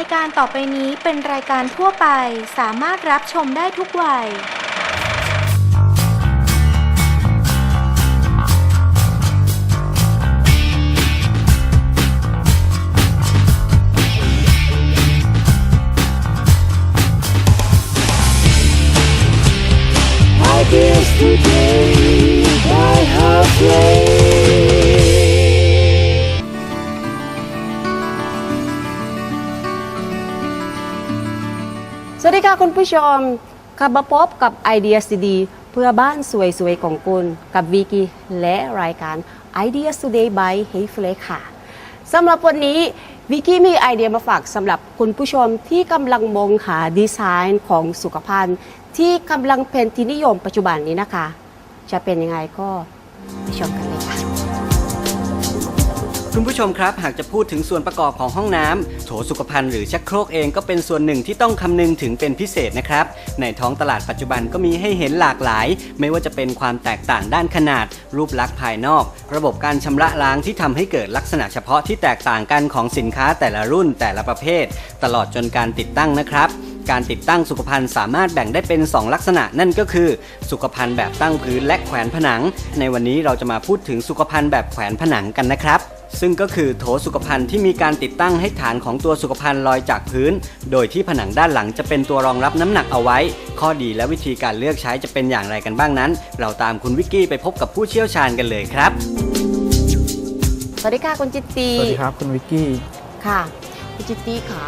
ายการต่อไปนี้เป็นรายการทั่วไปสามารถรับชมได้ทุกวัย Ideas today by Halfway. ผู้ชมกลับมาพบกับไอเดียดีๆเพื่อบ้านสวยๆของคุณกับวิกิและรายการ Ideas Today by Hey f l e ค่ะสำหรับวันนี้วิกิมีไอเดียมาฝากสำหรับคุณผู้ชมที่กำลังมองหาดีไซน์ของสุขภัณฑ์ ที่กำลังเป็นที่นิยมปัจจุบันนี้นะคะ จะเป็นยังไงก็ไปชมกันเลยค่ะ คุณผู้ชมครับ หากจะพูดถึงส่วนประกอบของห้องน้ำโถสุขภัณฑ์หรือชักโครกเองก็เป็นส่วนหนึ่งที่ต้องคำนึงถึงเป็นพิเศษนะครับ ในท้องตลาดปัจจุบันก็มีให้เห็นหลากหลาย ไม่ว่าจะเป็นความแตกต่างด้านขนาด รูปลักษณ์ภายนอก ระบบการชำระล้างที่ทำให้เกิดลักษณะเฉพาะที่แตกต่างกันของสินค้าแต่ละรุ่นแต่ละประเภท ตลอดจนการติดตั้งนะครับการติดตั้งสุขภัณฑ์สามารถแบ่งได้เป็น 2 ลักษณะนั่นก็คือ สุขภัณฑ์แบบตั้งพื้นและแขวนผนัง ในวันนี้เราจะมาพูดถึงสุขภัณฑ์แบบแขวนผนังกันนะครับ ซึ่งก็คือโถสุขภัณฑ์ที่มีการติดตั้งให้ฐานของตัวสุขภัณฑ์ลอยจากพื้น โดยที่ผนังด้านหลังจะเป็นตัวรองรับน้ำหนักเอาไว้ ข้อดีและวิธีการเลือกใช้จะเป็นอย่างไรกันบ้างนั้น เราตามคุณวิกกี้ไปพบกับผู้เชี่ยวชาญกันเลยครับ สวัสดีค่ะคุณจิตตีสวัสดีครับคุณวิกกี้ค่ะคุณจิตตี้ค่ะ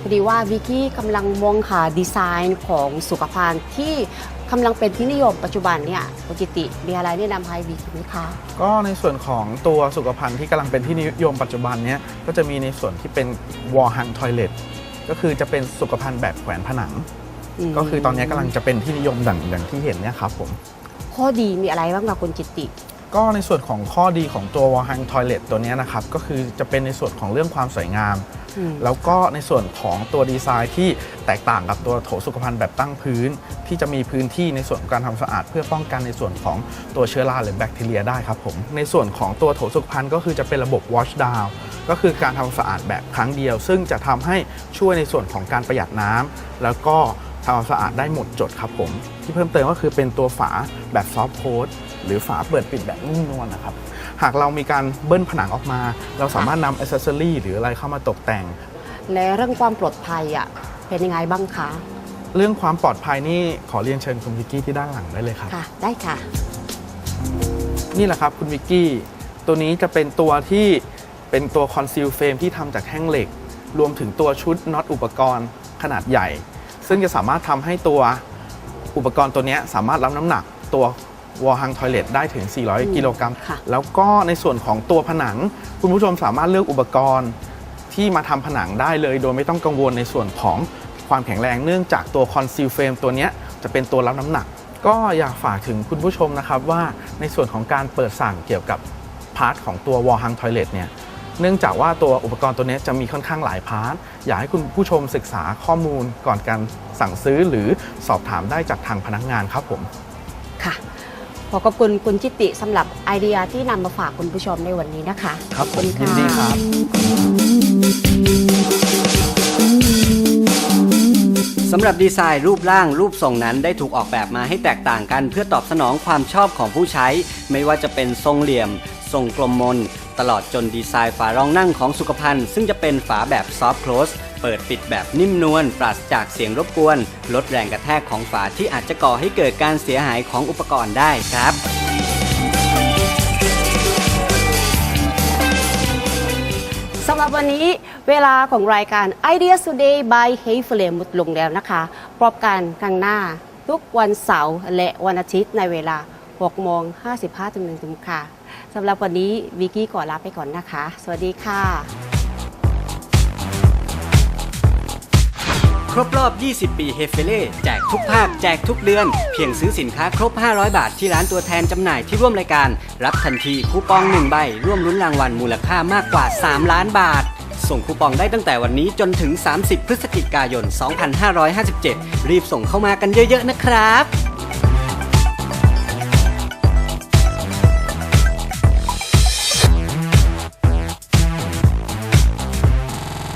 พอดีว่าวิกกี้กำลังมองหาดีไซน์ของสุขภัณฑ์ที่ กำลังเป็นที่นิยมปัจจุบันเนี่ยคุณจิตติมีอะไรแนะนำให้วิกกี้ไหมคะ ก็ในส่วนของตัวสุขภัณฑ์ที่กำลังเป็นที่นิยมปัจจุบันเนี้ยก็จะมีในส่วนที่เป็น wall hang toilet ก็คือจะเป็นสุขภัณฑ์แบบแขวนผนังมก็คือตอนนี้กำลังจะเป็นที่นิยมดังอย่างที่เห็นเนี่ยครับผม ข้อดีมีอะไรบ้างคะคุณจิตติ ก็ในส่วนของข้อดีของตัว wall hang toilet ตัวเนี้ยนะครับ ก็คือจะเป็นในส่วนของเรื่องความสวยงามอืม แล้วก็ในส่วนของตัวดีไซน์ที่แตกต่างกับตัวโถสุขภัณฑ์แบบตั้งพื้น ที่จะมีพื้นที่ในส่วนของการทำสะอาด เพื่อป้องกันในส่วนของตัวเชื้อราหรือแบคทีเรียได้ครับผมในส่วนของตัวโถสุขภัณฑ์ก็คือจะเป็นระบบ wash down ก็คือการทำความสะอาดแบบครั้งเดียว ซึ่งจะทำให้ช่วยในส่วนของการประหยัดน้ำแล้วก็ ทำความสะอาดได้หมดจดครับผม ที่เพิ่มเติมก็คือเป็นตัวฝาแบบซอฟต์โค้ดหรือฝาเปิดปิดแบบนุ่มนวลนะครับ หากเรามีการเบิ้ลผนังออกมา เราสามารถนำอ c เซสซอรี่หรืออะไรเข้ามาตกแต่งและเรื่องความปลอดภัยอะเป็นยังไงบ้างคะ เรื่องความปลอดภัยนี่ขอเรียนเชิญคุณวิกกี้ที่ด้านหลังได้เลยครับ ค่ะ ได้ค่ะ นี่แหละครับคุณวิกกี้ ตัวนี้จะเป็นตัวที่เป็นตัวคอนซีลเฟรมที่ทำจากแท่งเหล็ก รวมถึงตัวชุดน็อตอุปกรณ์ขนาดใหญ่ ซึ่งจะสามารถทำให้ตัวอุปกรณ์ตัวเนี้ยสามารถรับน้ำหนักตัววอลฮังทอยเลตได้ถึง 400 กิโลกรัมค่ะแล้วก็ในส่วนของตัวผนัง คุณผู้ชมสามารถเลือกอุปกรณ์ที่มาทำผนังได้เลย โดยไม่ต้องกังวลในส่วนของความแข็งแรงเนื่องจากตัวคอนซีลเฟรมตัวเนี้ยจะเป็นตัวรับน้ำหนัก ก็อยากฝากถึงคุณผู้ชมนะครับว่าในส่วนของการเปิดสั่งเกี่ยวกับพาร์ทของตัววอลฮังทอยเลตเนี่ย เนื่องจากว่าตัวอุปกรณ์ตัวเนี้ยจะมีค่อนข้างหลายพาร์ท อยากให้คุณผู้ชมศึกษาข้อมูลก่อนการสั่งซื้อหรือสอบถามได้จากทางพนักงานครับผมค่ะขอขอบคุณคุณจิตติสำหรับไอเดียที่นำมาฝากคุณผู้ชมในวันนี้นะคะครับขอบคุณยินดีครับสำหรับดีไซน์รูปร่างรูปทรงนั้นได้ถูกออกแบบมาให้แตกต่างกัน เพื่อตอบสนองความชอบของผู้ใช้ ไม่ว่าจะเป็นทรงเหลี่ยม ทรงกลมมน ตลอดจนดีไซน์ฝารองนั่งของสุขภัณฑ์ ซึ่งจะเป็นฝาแบบซอฟ t ์ l ค s สเปิดปิดแบบนิ่มนวลปราศจากเสียงรบกวน ลดแรงกระแทกของฝาที่อาจจะก่อให้เกิดการเสียหายของอุปกรณ์ได้ครับสำหรับวันนี้เวลาของรายการ Ideas Today by Hey Flame หมดลงแล้วนะคะพบกันครั้งหน้าทุกวันเสาร์และวันอาทิตย์ในเวลา 6โมง55ถึง1ทุ่มค่ะสำหรับวันนี้วิกกี้ขอลาไปก่อนนะคะ สวัสดีค่ะ ครบรอบ 20 ปีเฮฟเฟเล่แจกทุกภาคแจกทุกเดือน เพียงซื้อสินค้าครบ 500 บาทที่ร้านตัวแทนจำหน่ายที่ร่วมรายการ รับทันทีคูปอง 1 ใบ ร่วมลุ้นรางวัลมูลค่ามากกว่า 3 ล้านบาท ส่งคูปองได้ตั้งแต่วันนี้จนถึง 30 พฤศจิกายน 2557 รีบส่งเข้ามากันเยอะ ๆ นะครับ